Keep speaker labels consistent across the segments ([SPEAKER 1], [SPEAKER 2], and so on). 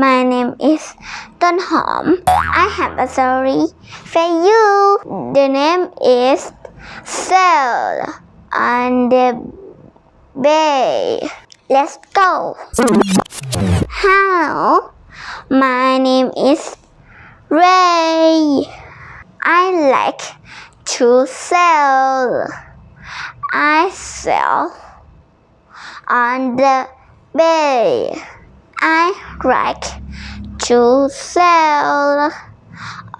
[SPEAKER 1] My name is Ton Hom. I have a story for you. The name is Sail on the Bay. Let's go. Hello, my name is Ray. I like to sail. I sail on the bay. I like to sail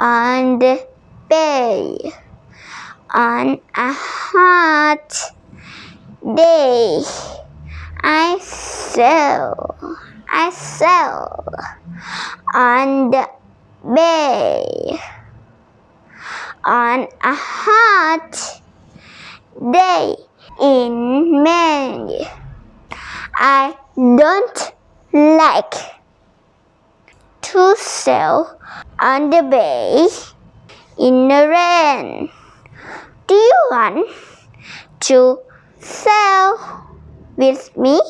[SPEAKER 1] on the bay on a hot day. I sail, I sail on the bay on a hot day in May. I don't like to sail on the bay in the rain. Do you want to sail with me?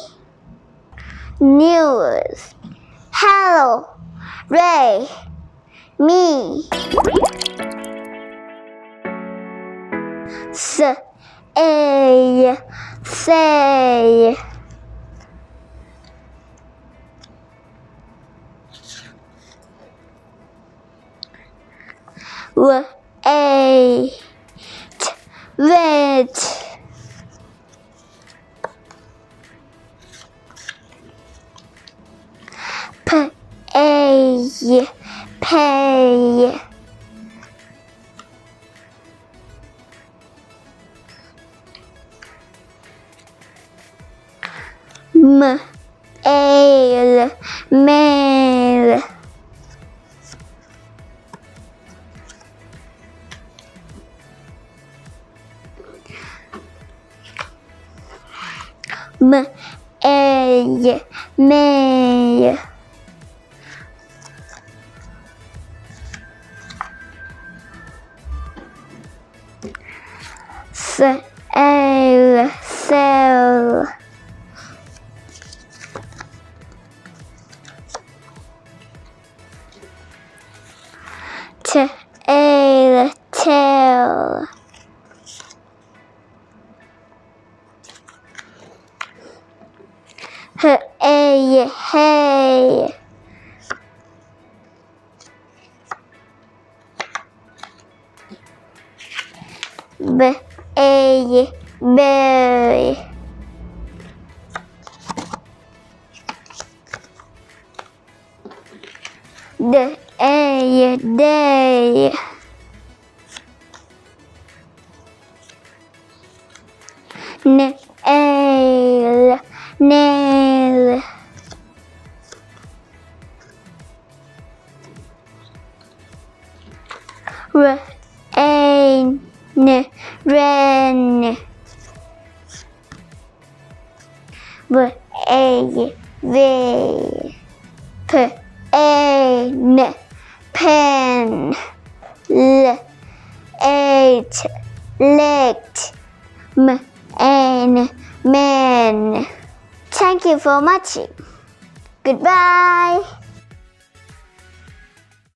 [SPEAKER 1] News. Hello, Ray. Me. S A say wait. P a pay. M ale m a may s a sell t a tail h a hay b a berry d a day n a nail r a n rain. V a v p a n pen l eight late. M an man thank you for watching. Goodbye